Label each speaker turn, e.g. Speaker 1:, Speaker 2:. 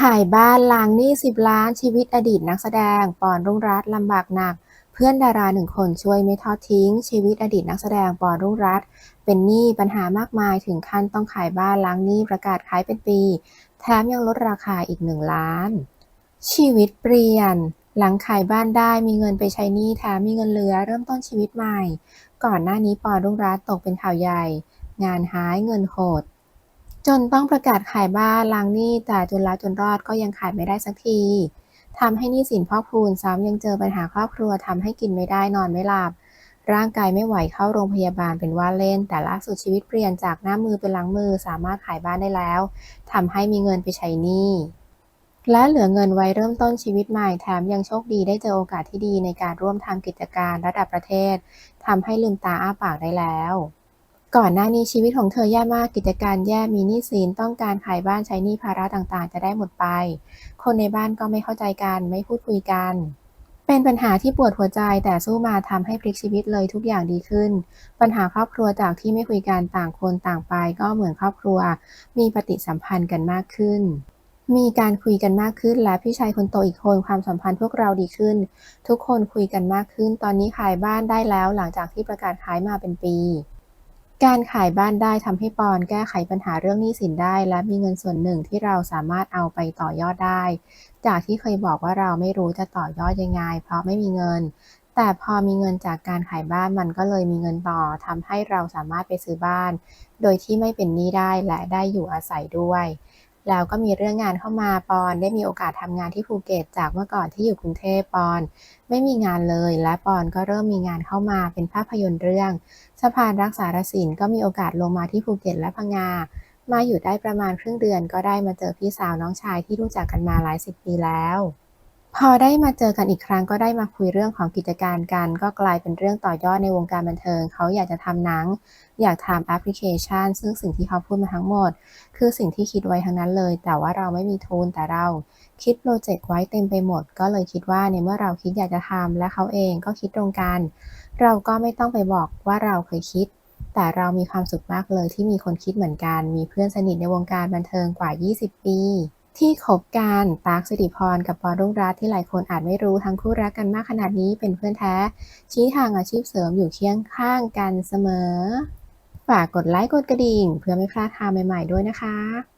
Speaker 1: ขายบ้านล้างหนี้สิบล้านชีวิตอดีตนักแสดง ปอนรุ่งรัตน์ลำบากหนัก เพื่อนดาราหนึ่งคนช่วยไม่ทอดทิ้ง ชีวิตอดีตนักแสดงปอนรุ่งรัตน์เป็นหนี้ปัญหามากมายถึงขั้นต้องขายบ้านล้างหนี้ประกาศขายเป็นปี แถมยังลดราคาอีกหนึ่งล้าน ชีวิตเปลี่ยน หลังขายบ้านได้มีเงินไปใช้หนี้แถมมีเงินเหลือเริ่มต้นชีวิตใหม่ ก่อนหน้านี้ปอนรุ่งรัตน์ตกเป็นข่าวใหญ่ งานหายเงินหด จนต้องประกาศขายบ้านล้างหนี้แต่จนแล้วจนรอดก็ยังขายไม่ได้สักทีทำให้หนี้สินพ่อกพูนซ้ำยังเจอปัญหาครอบครัวทำให้กินไม่ได้นอนไม่หลับร่างกายไม่ไหวเข้าโรงพยาบาลเป็นว่าเล่น แต่ล่าสุดชีวิตเปลี่ยนจากหน้ามือเป็นหลังมือสามารถขายบ้านได้แล้วทำให้มีเงินไปใช้หนี้และเหลือเงินไว้เริ่มต้นชีวิตใหม่แถมยังโชคดีได้เจอโอกาสที่ดีในการร่วมทำกิจการระดับประเทศทำให้ลืมตาอ้าปากได้แล้ว ก่อนหน้านี้ชีวิตของเธอแย่มาก กิจการแย่ มีหนี้สิน ต้องการขายบ้านใช้หนี้ภาระต่างๆ จะได้หมดไป คนในบ้านก็ไม่เข้าใจกัน ไม่พูดคุยกัน เป็นปัญหาที่ปวดหัวใจแต่สู้มาทำให้พลิกชีวิตเลยทุกอย่างดีขึ้น ปัญหาครอบครัวจากที่ไม่คุยกันต่างคนต่างไป ก็เหมือนครอบครัว มีปฏิสัมพันธ์กันมากขึ้น มีการคุยกันมากขึ้น และพี่ชายคนโตอีกคนความสัมพันธ์พวกเราดีขึ้น ทุกคนคุยกันมากขึ้น ตอนนี้ขายบ้านได้แล้วหลังจากที่ประกาศขายมาเป็นปี การขายบ้านได้ทำให้ปอนแก้ไขปัญหาเรื่องหนี้สินได้ และมีเงินส่วนหนึ่งที่เราสามารถเอาไปต่อยอดได้ จากที่เคยบอกว่าเราไม่รู้จะต่อยอดยังไง เพราะไม่มีเงิน แต่พอมีเงินจากการขายบ้านมันก็เลยมีเงินต่อทำให้เราสามารถไปซื้อบ้าน โดยที่ไม่เป็นหนี้ได้และได้อยู่อาศัยด้วย แล้วก็มีเรื่องงานเข้ามาปอนได้มีโอกาสทำงานที่ภูเก็ตจากเมื่อก่อนที่อยู่กรุงเทพปอน ไม่มีงานเลย และปอนก็เริ่มมีงานเข้ามาเป็นภาพยนตร์เรื่องสะพานรักษารศิลป์ก็มีโอกาสลงมาที่ภูเก็ตและพังงามาอยู่ได้ประมาณครึ่งเดือนก็ได้มาเจอพี่สาวน้องชายที่รู้จักกันมาหลายสิบปีแล้ว พอได้มาเจอกันอีกครั้งก็ได้มาคุยเรื่องของกิจการกัน ก็กลายเป็นเรื่องต่อยอดในวงการบันเทิง เขาอยากจะทำหนัง อยากทำแอปพลิเคชัน ซึ่งสิ่งที่เขาพูดมาทั้งหมด คือสิ่งที่คิดไว้ทั้งนั้นเลย แต่ว่าเราไม่มีทุนแต่เราคิดโปรเจกต์ไว้เต็มไปหมด ก็เลยคิดว่าในเมื่อเราคิดอยากจะทำและเขาเองก็คิดตรงกัน เราก็ไม่ต้องไปบอกว่าเราเคยคิด แต่เรามีความสุขมากเลยที่มีคนคิดเหมือนกัน มีเพื่อนสนิทในวงการบันเทิงกว่า 20 ปี ที่คบกันตากสิริพรกับปอรุ่งรัตที่หลายคนอาจไม่รู้ทั้งคู่รักกันมากขนาดนี้เป็นเพื่อนแท้ ชี้ทางอาชีพเสริมอยู่เคียงข้างกันเสมอ ฝากกดไลค์กดกระดิ่ง เพื่อไม่พลาดทางใหม่ ๆ ด้วยนะคะ